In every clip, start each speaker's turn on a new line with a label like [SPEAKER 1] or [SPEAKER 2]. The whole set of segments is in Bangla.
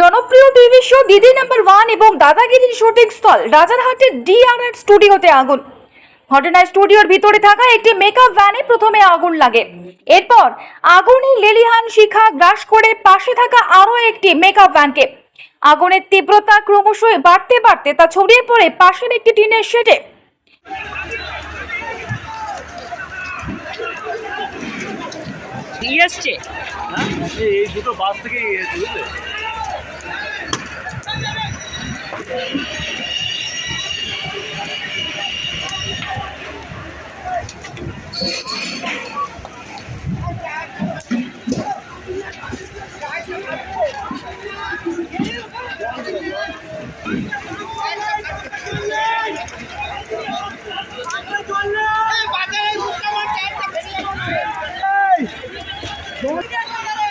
[SPEAKER 1] জনপ্রিয় TV show Didi number one এবং দাদাগিরির শুটিং স্থল রাজারহাটের ডিআরআর স্টুডিওতে আগুন। ঘটনায় স্টুডিওর ভিতরে থাকা একটি মেকআপ ভ্যানে প্রথমে আগুন লাগে। এরপর আগুনই লেলিহান শিখা গ্রাস করে পাশে থাকা আরও একটি মেকআপ ভ্যানকে আগুনের তীব্রতা ক্রমশই বাড়তে বাড়তে তা ছড়িয়ে পড়ে পাশের একটি টিনের শেডে।
[SPEAKER 2] এই এই দুটো বাস থেকে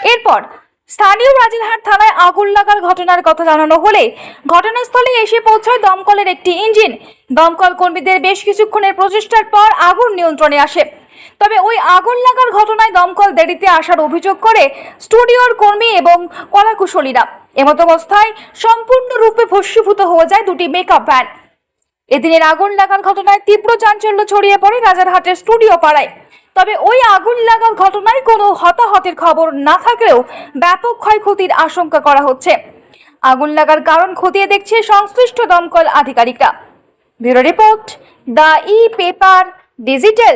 [SPEAKER 1] এরপর স্থানীয় রাজিরহাট থানায় আগুন লাগার ঘটনার কথা জানানো হলে ঘটনাস্থলে এসে পৌঁছয় দমকলের একটি ইঞ্জিন। দমকল কর্মীদের বেশ কিছুক্ষণের প্রচেষ্টার পর আগুন নিয়ন্ত্রণে আসে। তবে ওই আগুন লাগার ঘটনায় দমকল দেরিতে আসার অভিযোগ করে স্টুডিওর কর্মী এবং কলাকুশলীরা। এমত অবস্থায় সম্পূর্ণরূপে ভস্মীভূত হয়ে যায় দুটি মেকআপ ভ্যান এদিনের আগুন লাগার ঘটনায় তীব্র চাঞ্চল্য ছড়িয়ে পড়ে রাজারহাটের স্টুডিও পাড়ায়। তবে ওই আগুন লাগার ঘটনায় কোনো হতাহতের খবর না থাকলেও ব্যাপক ক্ষয়ক্ষতির আশঙ্কা করা হচ্ছে। আগুন লাগার কারণ খতিয়ে দেখছে সংশ্লিষ্ট দমকল আধিকারিকরা। Bureau report, the e paper digital.